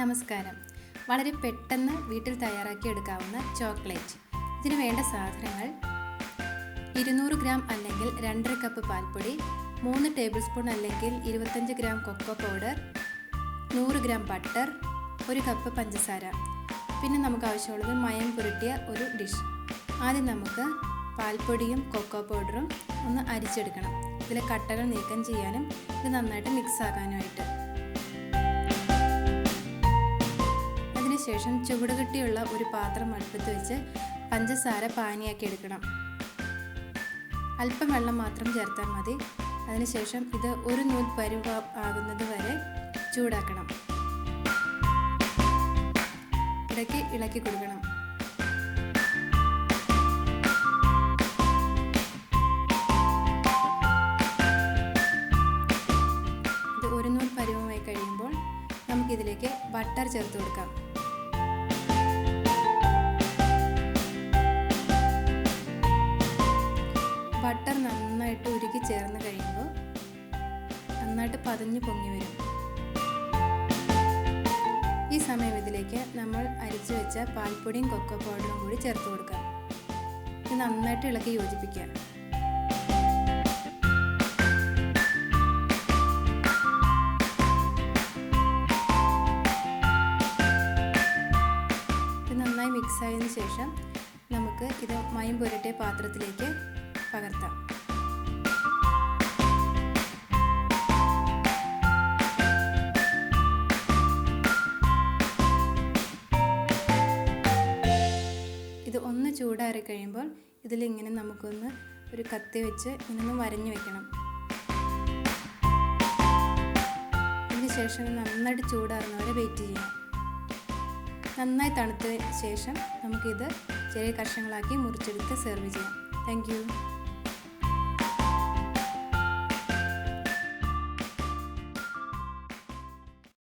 നമസ്കാരം. വളരെ പെട്ടെന്ന് വീട്ടിൽ തയ്യാറാക്കി എടുക്കാവുന്ന ചോക്ലേറ്റ്. ഇതിന് വേണ്ട സാധനങ്ങൾ ഇരുന്നൂറ് ഗ്രാം അല്ലെങ്കിൽ രണ്ടര കപ്പ് പാൽപ്പൊടി മൂന്ന് ടേബിൾ സ്പൂൺ അല്ലെങ്കിൽ ഇരുപത്തഞ്ച് ഗ്രാം കൊക്കോ പൗഡർ നൂറ് ഗ്രാം ബട്ടർ ഒരു കപ്പ് പഞ്ചസാര. പിന്നെ നമുക്ക് ആവശ്യമുള്ളത് മയം പുരട്ടിയ ഒരു ഡിഷ്. ആദ്യം നമുക്ക് പാൽപ്പൊടിയും കൊക്കോ പൗഡറും ഒന്ന് അരിച്ചെടുക്കണം. ഇതിലെ കട്ടകൾ നീക്കം ചെയ്യാനും ഇത് നന്നായിട്ട് മിക്സ് ആക്കാനുമായിട്ട് അതിനുശേഷം ചുവടുകട്ടിയുള്ള ഒരു പാത്രം അടുപ്പത്ത് വെച്ച് പഞ്ചസാര പാനിയാക്കി എടുക്കണം. അല്പം വെള്ളം മാത്രം ചേർത്താൽ മതി. അതിനുശേഷം ഇത് ഒരു നൂൽ പരുവ ആകുന്നത് വരെ ചൂടാക്കണം. ഇടയ്ക്ക് ഇളക്കി കൊടുക്കണം. ഇത് ഒരു നൂൽ പരുവമായി കഴിയുമ്പോൾ നമുക്കിതിലേക്ക് ബട്ടർ ചേർത്ത് കൊടുക്കാം. ബട്ടർ നന്നായിട്ട് ഉരുക്കി ചേർന്ന് കഴിയുമ്പോൾ നന്നായിട്ട് പതിഞ്ഞ് പൊങ്ങി വരും. ഈ സമയം ഇതിലേക്ക് നമ്മൾ അരിച്ചു വെച്ച പാൽപ്പൊടിയും കൊക്കോ പൗഡറും കൂടി ചേർത്ത് കൊടുക്കാം. ഇത് നന്നായിട്ട് ഇളക്കി യോജിപ്പിക്കുക. നന്നായി മിക്സ് ആയതിനു ശേഷം നമുക്ക് ഇത് മയം പുരട്ടിയ പാത്രത്തിലേക്ക് പകർത്താം. ഇത് ഒന്ന് ചൂടാറി കഴിയുമ്പോൾ ഇതിലിങ്ങനെ നമുക്കൊന്ന് ഒരു കത്തി വെച്ച് ഇങ്ങനെ വരഞ്ഞു വെക്കണം. ശേഷം നന്നായിട്ട് ചൂടാറുന്നവരെ വെയിറ്റ് ചെയ്യാം. നന്നായി തണുത്ത ശേഷം നമുക്കിത് ചെറിയ കഷ്ണങ്ങളാക്കി മുറിച്ചെടുത്ത് സെർവ് ചെയ്യാം. Thank you.